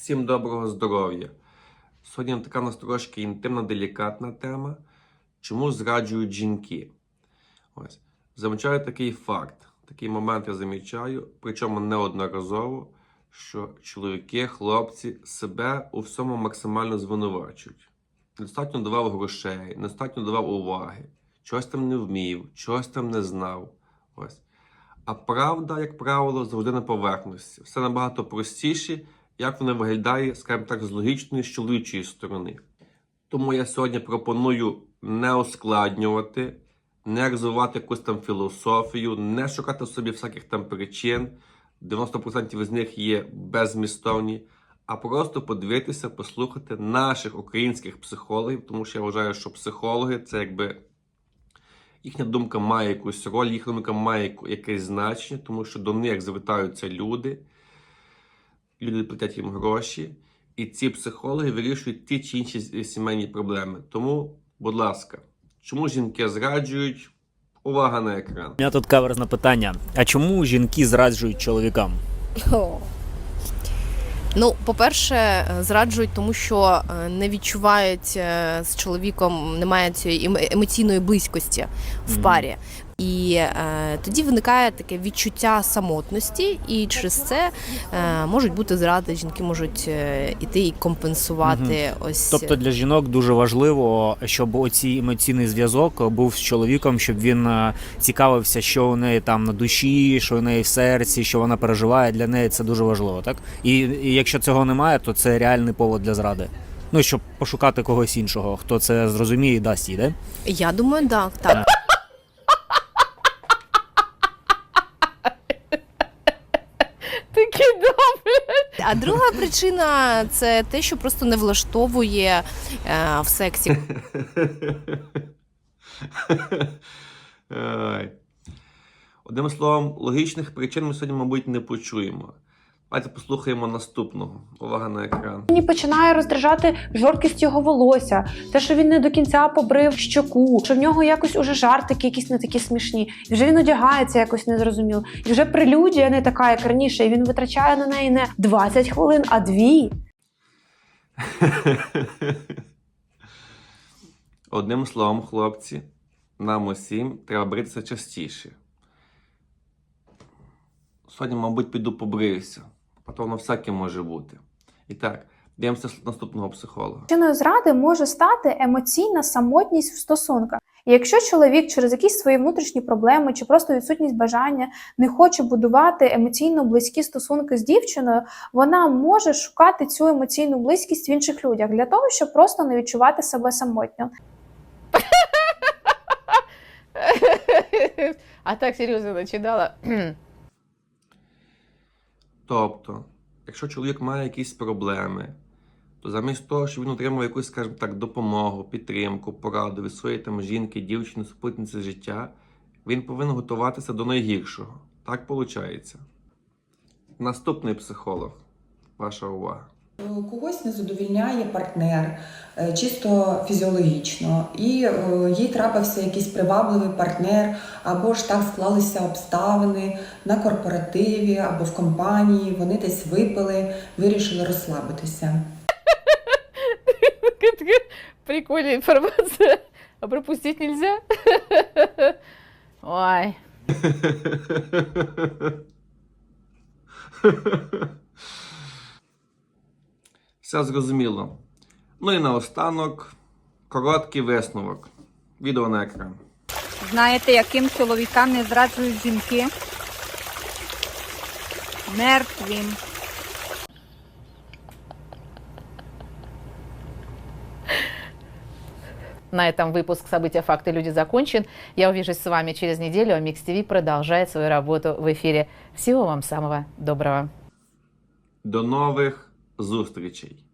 Всім доброго здоров'я. Сьогодні така у нас трошки інтимна, делікатна тема. Чому зраджують жінки? Ось. Замічаю такий факт. Такий момент я замічаю, причому неодноразово, що чоловіки, хлопці себе у всьому максимально звинувачують. Недостатньо давав грошей, недостатньо давав уваги, чогось там не вмів, чогось там не знав. Ось. А правда, як правило, завжди на поверхності. Все набагато простіше, як воно виглядає, скажімо так, з логічної, з чоловічої сторони. Тому я сьогодні пропоную не ускладнювати, не розвивати якусь там філософію, не шукати в собі всяких там причин. 90% з них є беззмістовні, а просто подивитися, послухати наших українських психологів, тому що я вважаю, що психологи це якби їхня думка має якусь роль, їхня думка має якесь значення, тому що до них звертаються люди, люди платять їм гроші, і ці психологи вирішують ті чи інші сімейні проблеми. Тому, будь ласка, чому жінки зраджують? Увага на екран. У мене тут каверзне питання. А чому жінки зраджують чоловікам? О. Ну, по-перше, е, зраджують, тому що е, не відчувають е, з чоловіком, немає цієї ем- емоційної близькості в парі. І е, тоді виникає таке відчуття самотності, і через це е, можуть бути зради. Жінки можуть е, іти і компенсувати ось Тобто для жінок дуже важливо, щоб оцій емоційний зв'язок був з чоловіком, щоб він е, цікавився, що у неї там на душі, що у неї в серці, що вона переживає. Для неї це дуже важливо, так? І, і якщо цього немає, то це реальний повод для зради. Ну, щоб пошукати когось іншого, хто це зрозуміє і дасть їй, да? я думаю, так, так. А друга причина це те, що просто не влаштовує е, в сексі. Одним словом, логічних причин ми сьогодні, мабуть, не почуємо. Давайте послухаємо наступного. Увага на екран. Мені починає роздражати жорсткість його волосся, те, що він не до кінця побрив щоку, що в нього якось уже жартики якісь не такі смішні, і вже він одягається якось незрозуміло. І вже прелюдія не така, як раніше, і він витрачає на неї не 20 хвилин, а дві. Одним словом, хлопці, нам усім треба бритися частіше. Сьогодні, мабуть, піду побриюся, а то воно всяке може бути. І так, дивимося наступного психолога. Причиною зради може стати емоційна самотність в стосунках. Якщо чоловік через якісь свої внутрішні проблеми чи просто відсутність бажання не хоче будувати емоційно близькі стосунки з дівчиною, вона може шукати цю емоційну близькість в інших людях для того, щоб просто не відчувати себе самотньо. А так серйозно починала. Тобто, якщо чоловік має якісь проблеми, то замість того, щоб він отримав якусь, скажімо так, допомогу, підтримку, пораду від своєї там жінки, дівчини, супутниці життя, він повинен готуватися до найгіршого. Так виходить. Наступний психолог. Ваша увага. Когось не задовільняє партнер е, чисто фізіологічно, і е, їй трапився якийсь привабливий партнер, або ж так склалися обставини на корпоративі або в компанії. Вони десь випили, вирішили розслабитися. Прикольная информация. А пропустить нельзя? Ой. Все зрозуміло. Ну і наостанок короткий висновок. Відео на екран. Знаєте, яким чоловікам не зраджують жінки? Мертвим. На этом выпуск «События, факты, люди» закончен. Я увижусь с вами через неделю, а Микс ТВ продолжает свою работу в эфире. Всего вам самого доброго. До нових зустрічей!